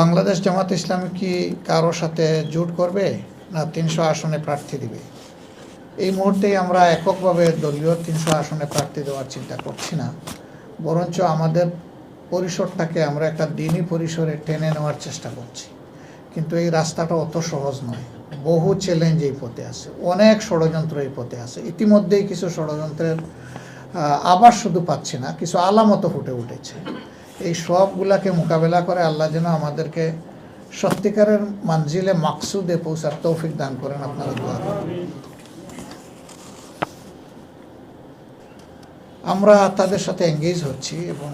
বাংলাদেশ জামাত ইসলামী কি কারোর সাথে জোট করবে না তিনশো আসনে প্রার্থী দিবে? এই মুহূর্তেই আমরা এককভাবে দলীয় তিনশো আসনে প্রার্থী দেওয়ার চিন্তা করছি না। বরঞ্চ আমাদের পরিসরটাকে আমরা একটা দিনই পরিসরে টেনে নেওয়ার চেষ্টা করছি। কিন্তু এই রাস্তাটা অত সহজ নয়। বহু চ্যালেঞ্জ এই পথে আছে। অনেক ষড়যন্ত্র এই পথে আছে। ইতিমধ্যেই কিছু ষড়যন্ত্রের আবার শুধু পাচ্ছি না, কিছু আলামত ফুটে উঠেছে। এই সবগুলাকে মোকাবেলা করে আল্লাহ যেন আমাদেরকে সত্যিকারের মানজিলে মাকসুদে পৌঁছার তৌফিক দান করেন আপনারা দোয়া। আমরা তাদের সাথে এঙ্গেজ হচ্ছি এবং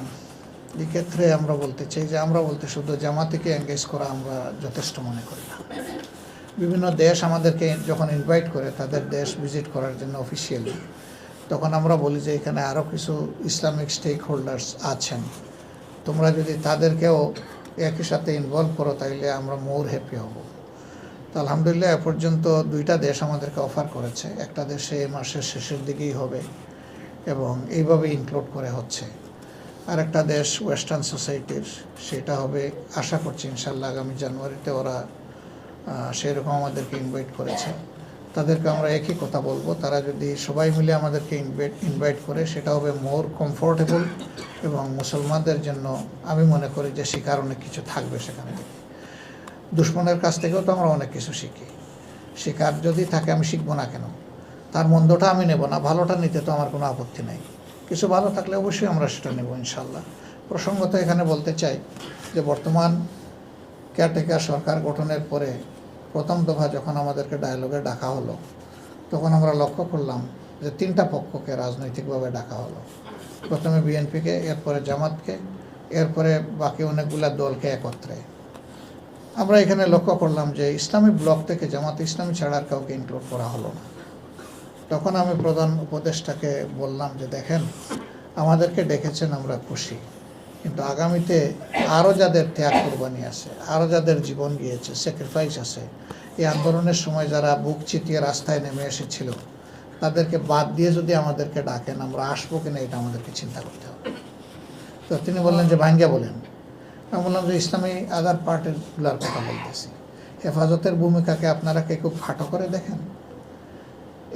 এই ক্ষেত্রে আমরা বলতে চাই যে, আমরা বলতে শুধু জামাতিকে এঙ্গেজ করা আমরা যথেষ্ট মনে করি না বিভিন্ন দেশ আমাদেরকে যখন ইনভাইট করে, তাদের দেশ ভিজিট করার জন্য অফিসিয়ালি তখন আমরা বলি যে, এখানে আরও কিছু ইসলামিক স্টেক হোল্ডার্স আছেন তোমরা যদি তাদেরকেও একই সাথে ইনভলভ করো, তাইলে আমরা মোর হ্যাপি হব। তো আলহামদুলিল্লাহ, এ পর্যন্ত দুইটা দেশ আমাদেরকে অফার করেছে। একটা দেশে মাসের শেষের দিকেই হবে এবং এইভাবে ইনক্লুড করে হচ্ছে। আর একটা দেশ ওয়েস্টার্ন সোসাইটির সেটা হবে, আশা করছি ইনশাল্লাহ আগামী জানুয়ারিতে ওরা সেরকম আমাদেরকে ইনভাইট করেছে। তাদেরকে আমরা একই কথা বলব, তারা যদি সবাই মিলে আমাদেরকে ইনভাইট ইনভাইট করে, সেটা হবে মোর কমফোর্টেবল এবং মুসলমানদের জন্য আমি মনে করি যে শিকার অনেক কিছু থাকবে সেখান। থেকে দুশ্মনের কাছ থেকেও তো আমরা অনেক কিছু শিখি। শিকার যদি থাকে আমি শিখব না কেন? তার মন্দটা আমি নেব না, ভালোটা নিতে তো আমার কোনো আপত্তি নাই। কিছু ভালো থাকলে অবশ্যই আমরা সেটা নেব ইনশাল্লাহ প্রসঙ্গত এখানে বলতে চাই যে বর্তমান কেয়ারটেকার সরকার গঠনের পরে প্রথম দফা যখন আমাদেরকে ডায়ালগে ডাকা হলো, তখন আমরা লক্ষ্য করলাম যে তিনটা পক্ষকে রাজনৈতিকভাবে ডাকা হলো। প্রথমে বিএনপিকে, এরপরে জামাতকে, এরপরে বাকি অনেকগুলা দলকে একত্রে। আমরা এখানে লক্ষ্য করলাম যে ইসলামী ব্লক থেকে জামাত ইসলামী ছাড়া আর কাউকে ইনক্লুড করা হলো না। তখন আমি প্রধান উপদেষ্টাকে বললাম যে, দেখেন, আমাদেরকে ডেকেছেন, আমরা খুশি। কিন্তু আগামীতে আরও যাদের ত্যাগ কোরবানি আছে আরও যাদের জীবন গিয়েছে স্যাক্রিফাইস আছে, এই আন্দোলনের সময় যারা বুক চিতিয়ে রাস্তায় নেমে এসেছিল তাদেরকে বাদ দিয়ে যদি আমাদেরকে ডাকেন, আমরা আসব কিনা এটা আমাদেরকে চিন্তা করতে হবে। তো তিনি বললেন যে ভাঙ্গা বলেন। আমি বললাম যে, ইসলামী আদার পার্টিগুলার কথা বলতেছি। হেফাজতের ভূমিকাকে আপনারা কে খুব খাটো করে দেখেন?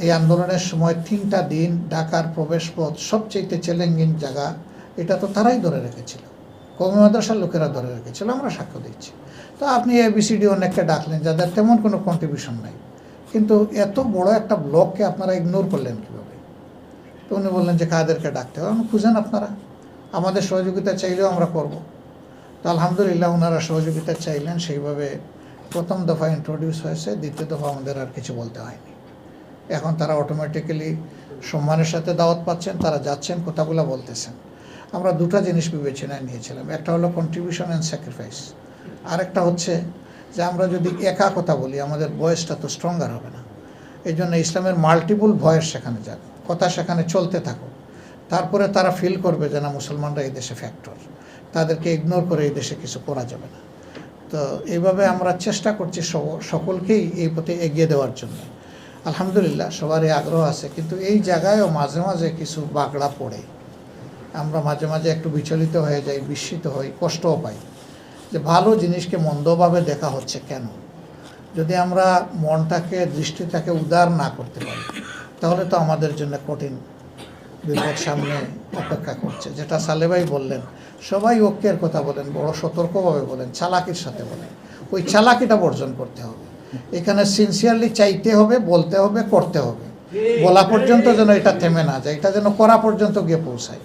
এই আন্দোলনের সময় তিনটা দিন ঢাকার প্রবেশপথ সবচেয়ে চ্যালেঞ্জিং জায়গা, এটা তো তারাই ধরে রেখেছিল। কৌমি মাদ্রাসার লোকেরা ধরে রেখেছিল, আমরা সাক্ষ্য দিচ্ছি। তো আপনি এবিসিডি অনেককে ডাকলেন, যাদের তেমন কোনো কন্ট্রিবিউশন নাই। কিন্তু এত বড় একটা ব্লককে আপনারা ইগনোর করলেন কীভাবে? তো উনি বললেন যে কাদেরকে ডাকতে হবে। খুঁজেন আপনারা। আমাদের সহযোগিতা চাইলেও আমরা করব। তো আলহামদুলিল্লাহ ওনারা সহযোগিতা চাইলেন, সেইভাবে প্রথম দফা ইন্ট্রোডিউস হয়েছে, দ্বিতীয় দফা আমাদের আর কিছু বলতে হয়নি। এখন তারা অটোমেটিক্যালি সম্মানের সাথে দাওয়াত পাচ্ছেন, তারা যাচ্ছেন, কথাগুলো বলতেছেন। আমরা দুটো জিনিস বিবেচনায় নিয়েছিলাম। একটা হলো কন্ট্রিবিউশন অ্যান্ড স্যাক্রিফাইস আরেকটা হচ্ছে যে আমরা যদি একা কথা বলি, আমাদের বয়সটা তো স্ট্রঙ্গার হবে না। এই জন্য ইসলামের মাল্টিপুল ভয়েস সেখানে যাক। কথা সেখানে চলতে থাকুক। তারপরে তারা ফিল করবে যে না, মুসলমানরা এই দেশে ফ্যাক্টর তাদেরকে ইগনোর করে এই দেশে কিছু করা যাবে না। তো এইভাবে আমরা চেষ্টা করছি সকলকেই এই পথে এগিয়ে দেওয়ার জন্য। আলহামদুলিল্লাহ, সবারই আগ্রহ আছে। কিন্তু এই জায়গায়ও মাঝে মাঝে কিছু বাগড়া পড়ে। আমরা মাঝে মাঝে একটু বিচলিত হয়ে যাই, বিস্মিত হই, কষ্টও পাই। যে ভালো জিনিসকে মন্দভাবে দেখা হচ্ছে কেন? যদি আমরা মনটাকে, দৃষ্টিটাকে উদার না করতে পারি, তাহলে তো আমাদের জন্য কঠিন বিপদ সামনে অপেক্ষা করছে। যেটা সালেবাই বললেন, সবাই ঐক্যের কথা বলেন, বড় সতর্কভাবে বলেন, চালাকির সাথে বলেন। ওই চালাকিটা বর্জন করতে হবে। এখানে সিনসিয়ারলি চাইতে হবে, বলতে হবে, করতে হবে। বলা পর্যন্ত যেন এটা থেমে না যায়, এটা যেন করা পর্যন্ত গিয়ে পৌঁছায়।